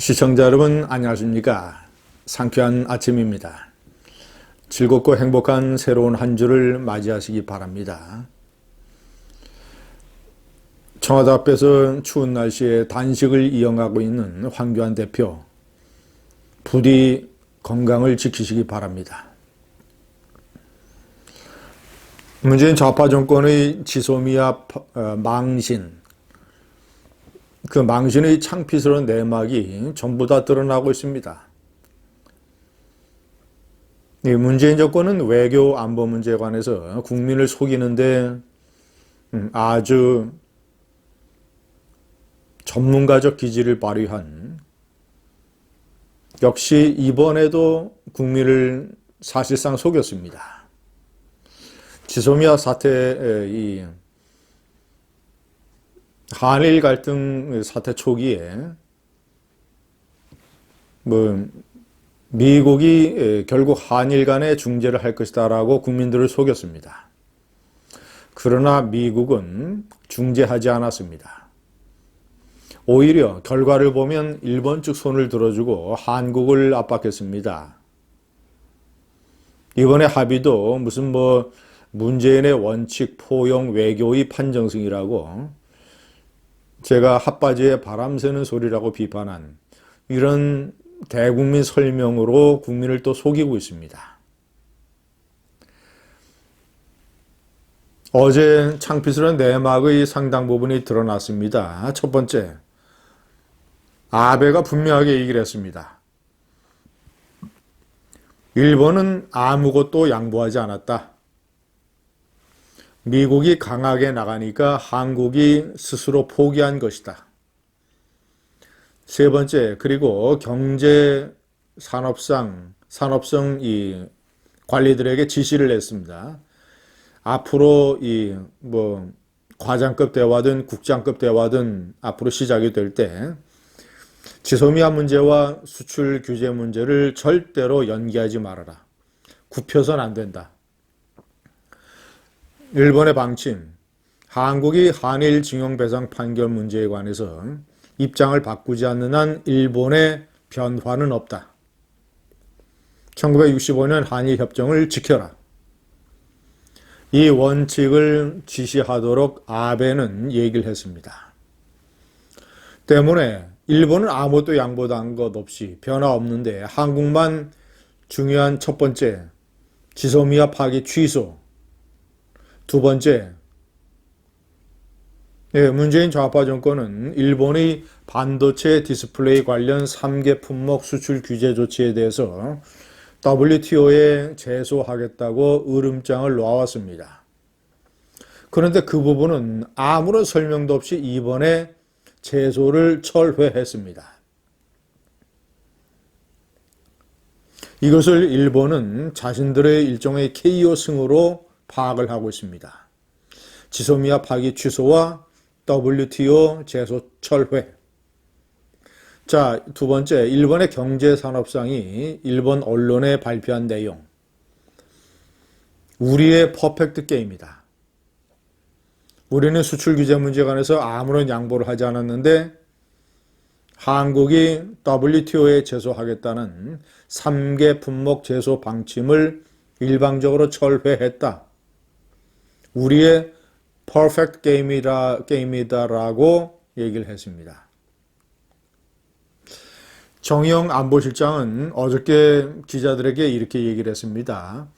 시청자 여러분 안녕하십니까? 상쾌한 아침입니다. 즐겁고 행복한 새로운 한 주를 맞이하시기 바랍니다. 청와대 앞에서 추운 날씨에 단식을 이어가고 있는 황교안 대표 부디 건강을 지키시기 바랍니다. 문재인 좌파 정권의 지소미아 어, 망신 그 망신의 창피스러운 내막이 전부 다 드러나고 있습니다. 이 문재인 정권은 외교 안보 문제에 관해서 국민을 속이는데 음, 아주 전문가적 기질을 발휘한 역시 이번에도 국민을 사실상 속였습니다. 지소미아 사태의 이 한일 갈등 사태 초기에 뭐 미국이 결국 한일 간에 중재를 할 것이다라고 국민들을 속였습니다. 그러나 미국은 중재하지 않았습니다. 오히려 결과를 보면 일본 측 손을 들어주고 한국을 압박했습니다. 이번에 합의도 무슨 뭐 문재인의 원칙 포용 외교의 판정승이라고 제가 핫바지에 바람 새는 소리라고 비판한 이런 대국민 설명으로 국민을 또 속이고 있습니다. 어제 창피스러운 내막의 상당 부분이 드러났습니다. 첫 번째, 아베가 분명하게 얘기를 했습니다. 일본은 아무것도 양보하지 않았다. 미국이 강하게 나가니까 한국이 스스로 포기한 것이다. 세 번째, 그리고 경제 산업상, 산업성 이 관리들에게 지시를 했습니다. 앞으로 이 뭐 과장급 대화든 국장급 대화든 앞으로 시작이 될 때 지소미아 문제와 수출 규제 문제를 절대로 연기하지 말아라. 굽혀선 안 된다. 일본의 방침, 한국이 한일 징용배상 판결 문제에 관해서 입장을 바꾸지 않는 한 일본의 변화는 없다. 1965년 한일협정을 지켜라. 이 원칙을 지시하도록 아베는 얘기를 했습니다. 때문에 일본은 아무것도 양보한 것 없이 변화 없는데 한국만 중요한 첫 번째 지소미아 파기 취소 두 번째, 예, 문재인 좌파 정권은 일본의 반도체 디스플레이 관련 3개 품목 수출 규제 조치에 대해서 WTO에 제소하겠다고 으름장을 놓아왔습니다. 그런데 그 부분은 아무런 설명도 없이 이번에 제소를 철회했습니다. 이것을 일본은 자신들의 일종의 KO 승으로 파악을 하고 있습니다. 지소미아 파기 취소와 WTO 제소 철회. 자, 두 번째, 일본의 경제산업상이 일본 언론에 발표한 내용. 우리의 퍼펙트 게임이다. 우리는 수출 규제 문제에 관해서 아무런 양보를 하지 않았는데 한국이 WTO에 제소하겠다는 3개 품목 제소 방침을 일방적으로 철회했다. 우리의 퍼펙트 게임이다, 게임이다라고 얘기를 했습니다. 정영 안보실장은 어저께 기자들에게 이렇게 얘기를 했습니다.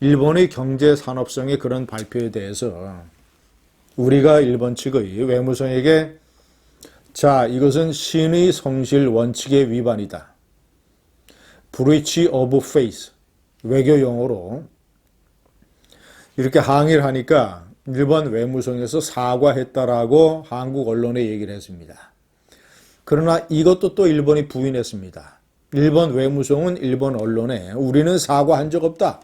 일본의 경제 산업성의 그런 발표에 대해서 우리가 일본 측의 외무성에게 자, 이것은 신의 성실 원칙의 위반이다. breach of faith. 외교 용어로 이렇게 항의를 하니까 일본 외무성에서 사과했다라고 한국 언론에 얘기를 했습니다. 그러나 이것도 또 일본이 부인했습니다. 일본 외무성은 일본 언론에 우리는 사과한 적 없다.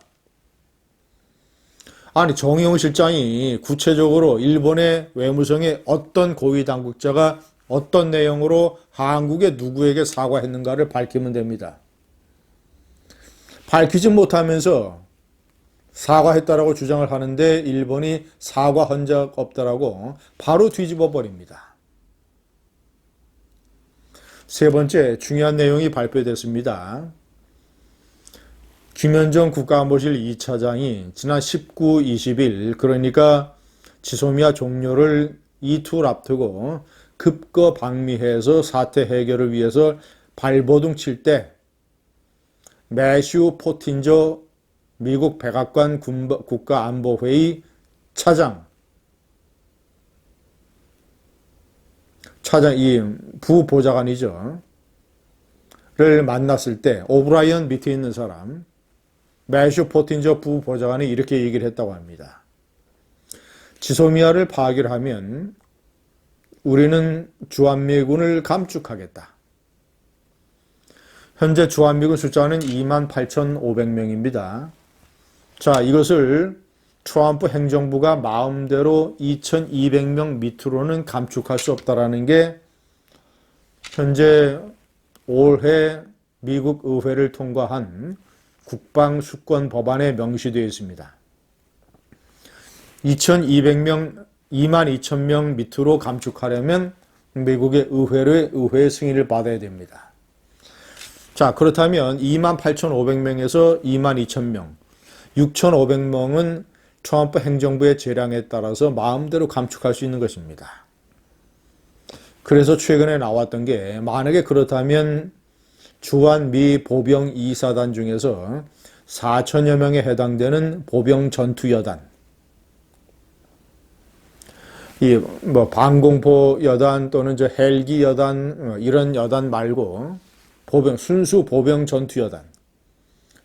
아니 정의용 실장이 구체적으로 일본의 외무성의 어떤 고위 당국자가 어떤 내용으로 한국의 누구에게 사과했는가를 밝히면 됩니다. 밝히지 못하면서 사과했다라고 주장을 하는데 일본이 사과한 적 없다라고 바로 뒤집어 버립니다. 세 번째 중요한 내용이 발표됐습니다. 김현정 국가안보실 2차장이 지난 19, 20일 그러니까 지소미아 종료를 이틀 앞두고 급거 방미해서 사태 해결을 위해서 발버둥 칠 때 매슈 포틴저 미국 백악관 국가안보회의 차장 차장 이 부보좌관이죠. 를 만났을 때 오브라이언 밑에 있는 사람 매슈 포틴저 부보좌관이 이렇게 얘기를 했다고 합니다. 지소미아를 파괴하면 우리는 주한미군을 감축하겠다. 현재 주한미군 숫자는 28,500명입니다. 자, 이것을 트럼프 행정부가 마음대로 2,200명 밑으로는 감축할 수 없다라는 게 현재 올해 미국 의회를 통과한 국방수권 법안에 명시되어 있습니다. 2,200명, 2만 2천명 밑으로 감축하려면 미국의 의회의 의회 승인을 받아야 됩니다. 자, 그렇다면 2만 8,500명에서 2만 2천명, 6,500명은 트럼프 행정부의 재량에 따라서 마음대로 감축할 수 있는 것입니다. 그래서 최근에 나왔던 게 만약에 그렇다면 주한 미 보병 2사단 중에서 4천여 명에 해당되는 보병 전투여단, 이뭐 방공포 여단 또는 저 헬기 여단 어, 이런 여단 말고 보병 순수 보병 전투 여단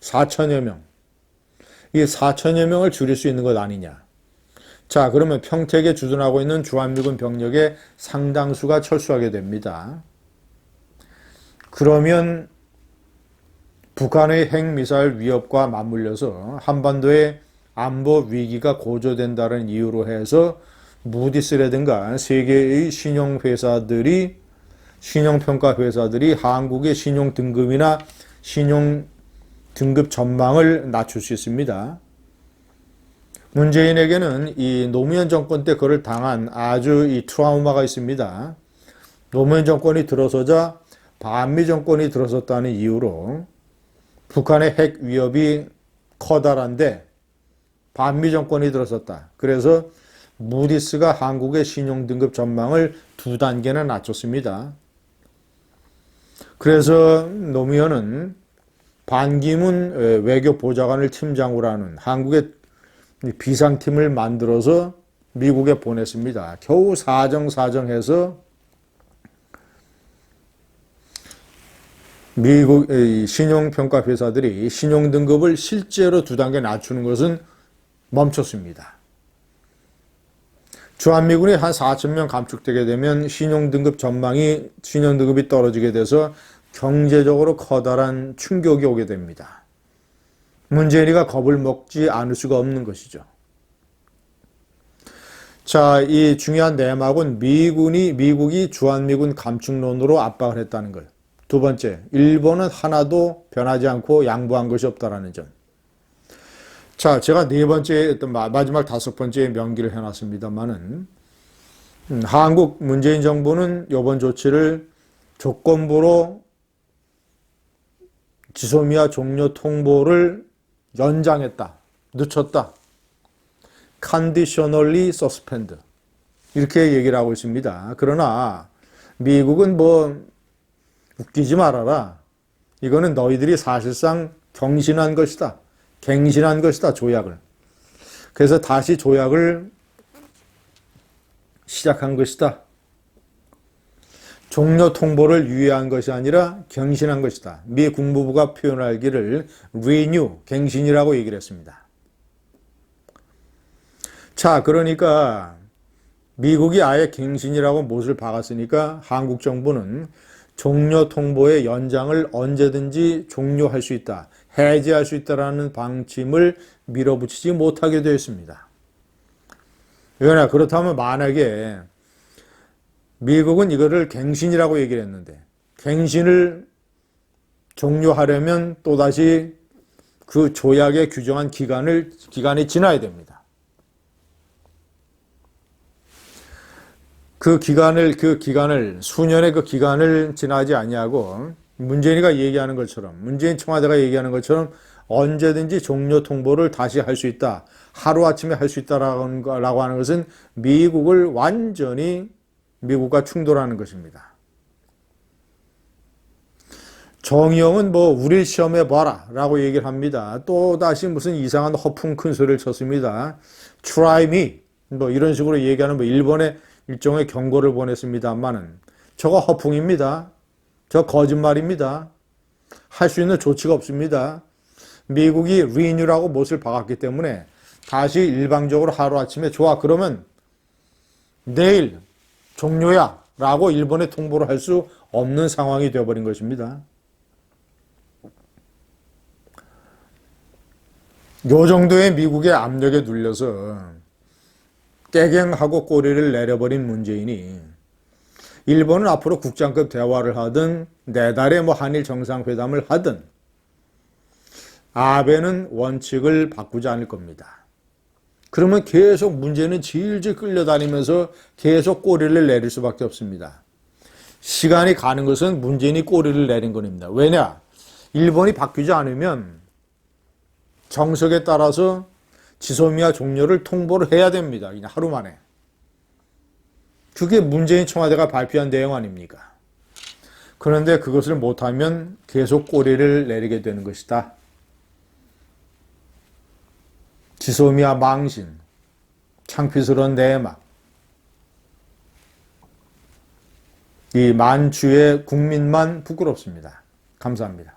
4천여 명. 이 4천여 명을 줄일 수 있는 것 아니냐. 자, 그러면 평택에 주둔하고 있는 주한미군 병력의 상당수가 철수하게 됩니다. 그러면 북한의 핵미사일 위협과 맞물려서 한반도의 안보 위기가 고조된다는 이유로 해서 무디스라든가 세계의 신용회사들이 신용평가 회사들이 한국의 신용 등급이나 신용 등급 전망을 낮출 수 있습니다. 문재인에게는 이 노무현 정권 때 그를 당한 아주 이 트라우마가 있습니다. 노무현 정권이 들어서자 반미 정권이 들어섰다는 이유로 북한의 핵 위협이 커다란데 반미 정권이 들어섰다. 그래서 무디스가 한국의 신용등급 전망을 두 단계나 낮췄습니다. 그래서 노무현은 반기문 외교 보좌관을 팀장으로 하는 한국의 비상팀을 만들어서 미국에 보냈습니다. 겨우 사정사정해서 미국 신용평가 회사들이 신용등급을 실제로 두 단계 낮추는 것은 멈췄습니다. 주한미군이 한 4천 명 감축되게 되면 신용등급 전망이 신용등급이 떨어지게 돼서 경제적으로 커다란 충격이 오게 됩니다. 문재인이가 겁을 먹지 않을 수가 없는 것이죠. 자, 이 중요한 내막은 미군이 미국이 주한미군 감축론으로 압박을 했다는 것. 두 번째, 일본은 하나도 변하지 않고 양보한 것이 없다라는 점. 자, 제가 네 번째, 마지막 다섯 번째 명기를 해놨습니다만은, 음, 한국 문재인 정부는 이번 조치를 조건부로 지소미아 종료 통보를 연장했다. 늦췄다. conditionally suspend. 이렇게 얘기를 하고 있습니다. 그러나 미국은 뭐 웃기지 말아라. 이거는 너희들이 사실상 경신한 것이다. 갱신한 것이다, 조약을. 그래서 다시 조약을 시작한 것이다. 종료 통보를 유예한 것이 아니라 갱신한 것이다. 미 국무부가 표현하기를 renew, 갱신이라고 얘기를 했습니다. 자, 그러니까 미국이 아예 갱신이라고 못을 박았으니까 한국 정부는 종료 통보의 연장을 언제든지 종료할 수 있다. 해제할 수 있다라는 방침을 밀어붙이지 못하게 되었습니다. 그러나 그렇다면 만약에 미국은 이거를 갱신이라고 얘기를 했는데 갱신을 종료하려면 또다시 그 조약에 규정한 기간을 기간이 지나야 됩니다. 그 기간을 그 기간을 수년의 그 기간을 지나지 아니하고 문재인이가 얘기하는 것처럼 문재인 청와대가 얘기하는 것처럼 언제든지 종료 통보를 다시 할 수 있다. 하루 아침에 할 수 있다라고 라고 하는 것은 미국을 완전히 미국과 충돌하는 것입니다. 정의용은 뭐 우릴 시험해 봐라 라고 얘기를 합니다. 또 다시 무슨 이상한 허풍 큰 소리를 쳤습니다. Try me 뭐 이런 식으로 얘기하는 뭐 일본의 일종의 경고를 보냈습니다만은 저거 허풍입니다. 저 거짓말입니다. 할 수 있는 조치가 없습니다. 미국이 리뉴라고 못을 박았기 때문에 다시 일방적으로 하루아침에 좋아 그러면 내일 종료야 라고 일본에 통보를 할 수 없는 상황이 되어버린 것입니다. 요 정도의 미국의 압력에 눌려서 깨갱하고 꼬리를 내려버린 문재인이 일본은 앞으로 국장급 대화를 하든 내달에 뭐 한일 정상회담을 하든 아베는 원칙을 바꾸지 않을 겁니다. 그러면 계속 문제는 질질 끌려다니면서 계속 꼬리를 내릴 수밖에 없습니다. 시간이 가는 것은 문재인이 꼬리를 내린 겁니다. 왜냐? 일본이 바뀌지 않으면 정석에 따라서 지소미아 종료를 통보를 해야 됩니다. 그냥 하루 만에. 그게 문재인 청와대가 발표한 내용 아닙니까? 그런데 그것을 못하면 계속 꼬리를 내리게 되는 것이다. 지소미아 망신, 창피스러운 내막, 이 만주의 국민만 부끄럽습니다. 감사합니다.